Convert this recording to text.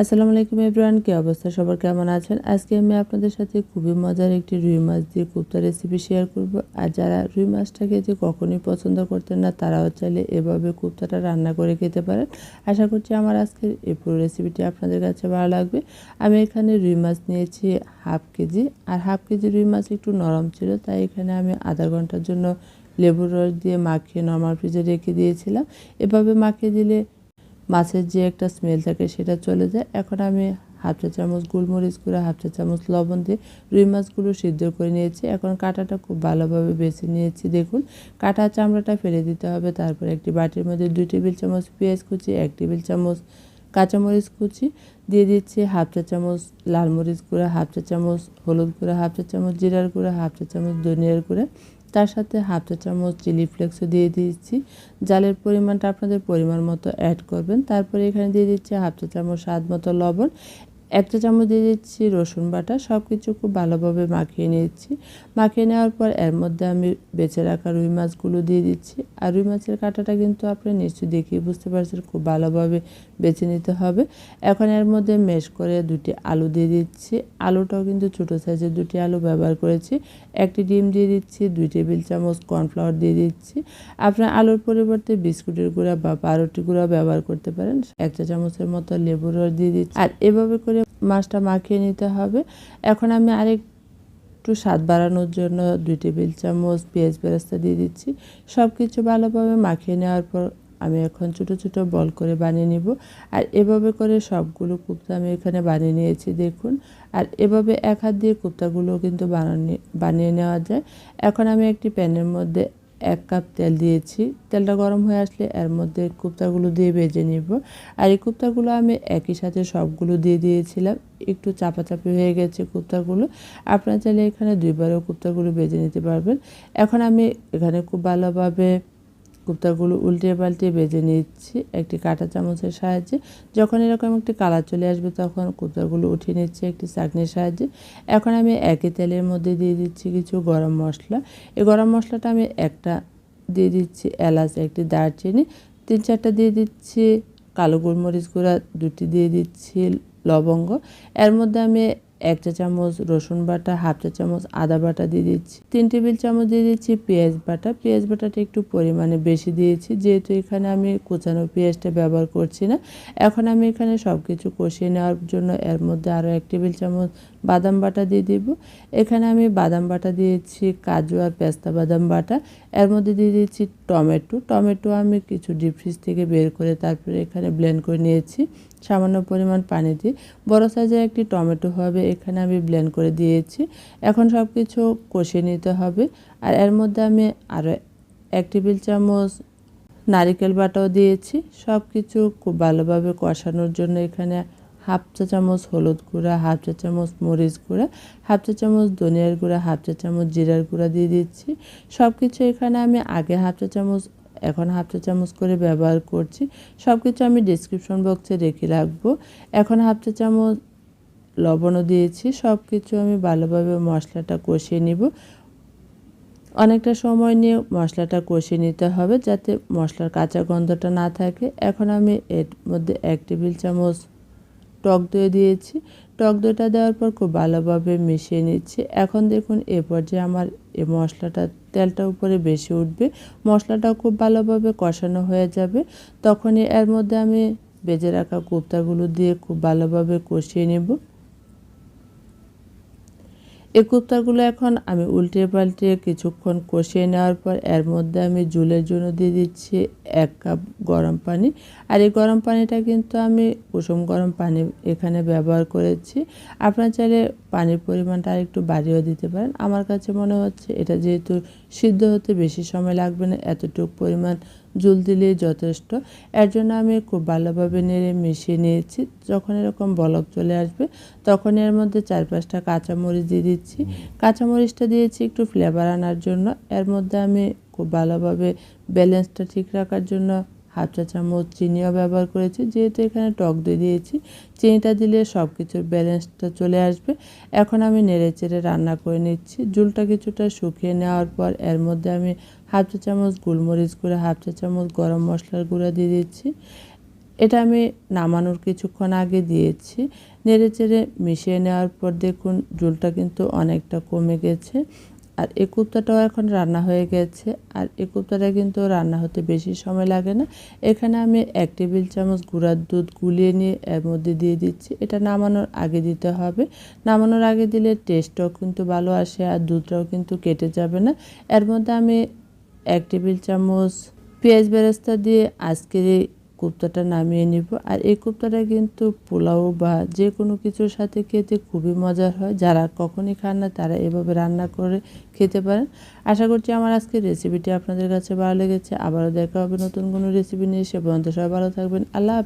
আসসালামু আলাইকুম এভরিওয়ান, কি অবস্থা? সবার কেমন আছেন? আজকে আমি আপনাদের সাথে খুবই মজার একটি রুই মাছ দিয়ে কুপ্তা রেসিপি শেয়ার করব। আর যারা রুই মাছটা খেতে কখনোই পছন্দ করতেন না, তারাও চাইলে এভাবে কুপ্তাটা রান্না করে খেতে পারেন। আশা করছি আমার আজকের এই পুরো রেসিপিটি আপনাদের কাছে ভালো লাগবে। আমি এখানে রুই মাছ নিয়েছি হাফ কেজি। আর হাফ কেজি রুই মাছ একটু নরম ছিল, তাই এখানে আমি আধা ঘণ্টার জন্য লেবুর রস দিয়ে মাখিয়ে নর্মাল ফ্রিজে রেখে দিয়েছিলাম। এভাবে মাখিয়ে দিলে মাছের যে একটা স্মেল থাকে সেটা চলে যায়। এখন আমি হাফ চা চামচ গোলমরিচ করে হাফ চা চামচ লবণ দিয়ে রুই মাছগুলো সিদ্ধ করে নিয়েছি। এখন কাঁটাটা খুব ভালোভাবে বেছে নিয়েছি, দেখুন। কাটা চামড়াটা ফেলে দিতে হবে, তারপর একটি বাটির মধ্যে দুই টেবিল চামচ পেঁয়াজ কুচি, এক টেবিল চামচ কাঁচামরিচ কুচি, দিয়ে দিচ্ছি হাফ চা চামচ লাল মরিচ গুঁড়া, হাফ চা চামচ হলুদ গুঁড়া, হাফ চা চামচ জিরার গুঁড়া, হাফ চা চামচ ধনিয়ার গুঁড়া। তার সাথে হাফ চা চামচ চিলি ফ্লেক্সও দিয়ে দিচ্ছি জালের পরিমাণটা আপনাদের পরিমাণ মতো অ্যাড করবেন। তারপরে এখানে দিয়ে দিচ্ছি হাফ চা চামচ স্বাদ মতো লবণ। এক চা চামচ দিয়ে দিচ্ছি রসুন বাটা সব কিছু খুব ভালোভাবে মাখিয়ে নিচ্ছি। মাখিয়ে নেওয়ার পর এর মধ্যে আমি বেছে রাখা রুই মাছগুলো দিয়ে দিচ্ছি। আর রুই মাছের কাঁটাটা কিন্তু আপনি নিশ্চয়ই দেখিয়ে বুঝতে পারছেন, খুব ভালোভাবে বেছে নিতে হবে। এখন এর মধ্যে মেশ করে দুটি আলু দিয়ে দিচ্ছি। আলুটাও কিন্তু ছোটো সাইজের দুটি আলু ব্যবহার করেছি। একটি ডিম দিয়ে দিচ্ছি, দুই টেবিল চামচ কর্নফ্লাওয়ার দিয়ে দিচ্ছি। আপনার আলুর পরিবর্তে বিস্কুটের গুঁড়া বা পাউরুটি গুঁড়া ব্যবহার করতে পারেন। এক চা চামচের মতো লেবুর রস দিয়ে দিচ্ছি। আর এভাবে করে মাছটা মাখিয়ে নিতে হবে। এখন আমি আরেক একটু স্বাদ বাড়ানোর জন্য দুই টেবিল চামচ পেঁয়াজ বেরেস্তা দিয়ে দিচ্ছি। সব কিছু ভালোভাবে মাখিয়ে নেওয়ার পর আমি এখন ছোটো ছোটো বল করে বানিয়ে নিব। আর এভাবে করে সবগুলো কুপ্তা আমি এখানে বানিয়ে নিয়েছি, দেখুন। আর এভাবে এক হাত দিয়ে কুপ্তাগুলো কিন্তু বানানি, বানিয়ে নেওয়া যায়। এখন আমি একটি প্যানের মধ্যে এক কাপ তেল দিয়েছি। তেলটা গরম হয়ে আসলে এর মধ্যে কুপ্তাগুলো দিয়ে ভেজে নিব। আর এই কুপ্তাগুলো আমি একই সাথে সবগুলো দিয়ে দিয়েছিলাম। একটু চাপাচাপি হয়ে গেছে কুপ্তাগুলো। আপনারা চাইলে এখানে দুইবারও কুপ্তাগুলো ভেজে নিতে পারবেন। এখন আমি এখানে খুব ভালোভাবে কুপ্তাগুলো উল্টে পাল্টে বেজে নিচ্ছি একটি কাঁটা চামচের সাহায্যে। যখন এরকম একটি কালার চলে আসবে তখন কুপ্তাগুলো উঠিয়ে নিচ্ছি একটি চাকনির সাহায্যে। এখন আমি একই তেলের মধ্যে দিয়ে দিচ্ছি কিছু গরম মশলা। এই গরম মশলাটা আমি একটা দিয়ে দিচ্ছি এলাচ, একটি দারচিনি, তিন চারটা দিয়ে দিচ্ছি কালো গোলমরিচ গুঁড়া, দুটি দিয়ে দিচ্ছি লবঙ্গ। এর মধ্যে আমি এক চা চামচ রসুন বাটা, হাফ চা চামচ আদা বাটা দিয়ে দিচ্ছি। তিন টেবিল চামচ দিয়ে দিচ্ছি পেঁয়াজ বাটা। পেঁয়াজ বাটাটা একটু পরিমাণে বেশি দিয়েছি, যেহেতু এখানে আমি কোচানো পেঁয়াজটা ব্যবহার করছি না। এখন আমি এখানে সব কিছু কষিয়ে নেওয়ার জন্য এর মধ্যে আরও এক টেবিল চামচ বাদাম বাটা দিয়ে দিব। এখানে আমি বাদাম বাটা দিয়েছি, কাজু আর পেস্তা বাদাম বাটা। এর মধ্যে দিয়ে দিয়েছি টমেটো। টমেটো আমি কিছু ডিপ ফ্রিজ থেকে বের করে তারপরে এখানে ব্লেন্ড করে নিয়েছি, সামান্য পরিমাণ পানি দিয়ে। বড় সাইজের একটি টমেটো হবে, এখানে আমি ব্লেন্ড করে দিয়েছি। এখন সব কিছু কষিয়ে নিতে হবে। আর এর মধ্যে আমি আরও এক টেবিল চামচ নারিকেল বাটাও দিয়েছি। সব কিছু খুব ভালোভাবে কষানোর জন্য এখানে হাফ চা চামচ হলুদ গুঁড়া, হাফ চা চামচ মরিচ গুঁড়া, হাফ চা চামচ ধনিয়ার গুঁড়া, হাফ চা চামচ জিরার গুঁড়া দিয়ে দিচ্ছি। সব কিছু এখানে আমি আগে হাফ চা চামচ, এখন হাফ চা চামচ করে ব্যবহার করছি। সব কিছু আমি ডিসক্রিপশন বক্সে রেখে রাখব। এখন হাফ চা চামচ লবণও দিয়েছি। সব কিছু আমি ভালোভাবে মশলাটা কষিয়ে নিব। অনেকটা সময় নিয়ে মশলাটা কষিয়ে নিতে হবে যাতে মশলার কাঁচা গন্ধটা না থাকে। এখন আমি এর মধ্যে এক টেবিল চামচ টক দই দিয়েছি। টক দইটা দেওয়ার পর খুব ভালোভাবে মিশিয়ে নিচ্ছি। এখন দেখুন, এ পর্যায়ে আমার এ মশলাটা, তেলটা উপরে বেশি উঠবে। মশলাটাও খুব ভালোভাবে কষানো হয়ে যাবে। তখনই এর মধ্যে আমি বেজে রাখা কোপ্তাগুলো দিয়ে খুব ভালোভাবে কষিয়ে নেব। এই কুপ্তাগুলো এখন আমি উল্টে পাল্টে কিছুক্ষণ কষিয়ে নেওয়ার পর এর মধ্যে আমি জুলের জন্য দিয়ে দিচ্ছি এক কাপ গরম পানি। আর এই গরম পানিটা কিন্তু আমি কুসুম গরম পানি এখানে ব্যবহার করেছি। আপনার চাইলে পানির পরিমাণটা আর একটু বাড়িয়েও দিতে পারেন। আমার কাছে মনে হচ্ছে এটা যেহেতু সিদ্ধ হতে বেশি সময় লাগবে না, এতটুকু পরিমাণ জল দিলে যথেষ্ট। এর জন্য আমি খুব ভালোভাবে নেড়ে মিশিয়ে নিয়েছি। যখন এরকম বলক চলে আসবে তখন এর মধ্যে চার পাঁচটা কাঁচামরিচ দিয়ে দিচ্ছি। কাঁচামরিচটা দিয়েছি একটু ফ্লেভার আনার জন্য। এর মধ্যে আমি খুব ভালোভাবে ব্যালেন্সটা ঠিক রাখার জন্য হাফ চা চামচ চিনিও ব্যবহার করেছি। যেহেতু এখানে টক দই দিয়েছি, চিনিটা দিলে সব কিছুর ব্যালেন্সটা চলে আসবে। এখন আমি নেড়ে চেড়ে রান্না করে নিচ্ছি। জুলটা কিছুটা শুকিয়ে নেওয়ার পর এর মধ্যে আমি হাফ চা চামচ গোলমরিচ গুঁড়া, হাফ চা চামচ গরম মশলার গুঁড়া দিয়ে দিচ্ছি। এটা আমি নামানোর কিছুক্ষণ আগে দিয়েছি। নেড়ে চেড়ে মিশিয়ে নেওয়ার পর দেখুন, ঝোলটা কিন্তু অনেকটা কমে গেছে। আর এই কুপ্তাটাও এখন রান্না হয়ে গেছে। আর এই কুপ্তাটা কিন্তু রান্না হতে বেশি সময় লাগে না। এখানে আমি এক টেবিল চামচ গুঁড়ার দুধ গুলিয়ে নিয়ে এর মধ্যে দিয়ে দিচ্ছি। এটা নামানোর আগে দিতে হবে। নামানোর আগে দিলে টেস্টটাও কিন্তু ভালো আসে আর দুধটাও কিন্তু কেটে যাবে না। এর মধ্যে আমি এক টেবিল চামচ পেঁয়াজ বেরেস্তা দিয়ে আজকের কোপ্তাটা নামিয়ে নিব। আর এই কোপ্তাটা কিন্তু পোলাও বা যে কোনো কিছুর সাথে খেতে খুবই মজার হয়। যারা কখনই খান না, তারা এভাবে রান্না করে খেতে পারেন। আশা করছি আমার আজকের রেসিপিটি আপনাদের কাছে ভালো লেগেছে। আবারও দেখা হবে নতুন কোনো রেসিপি নিয়ে। সে পর্যন্ত সবাই ভালো থাকবেন। আল্লাহ।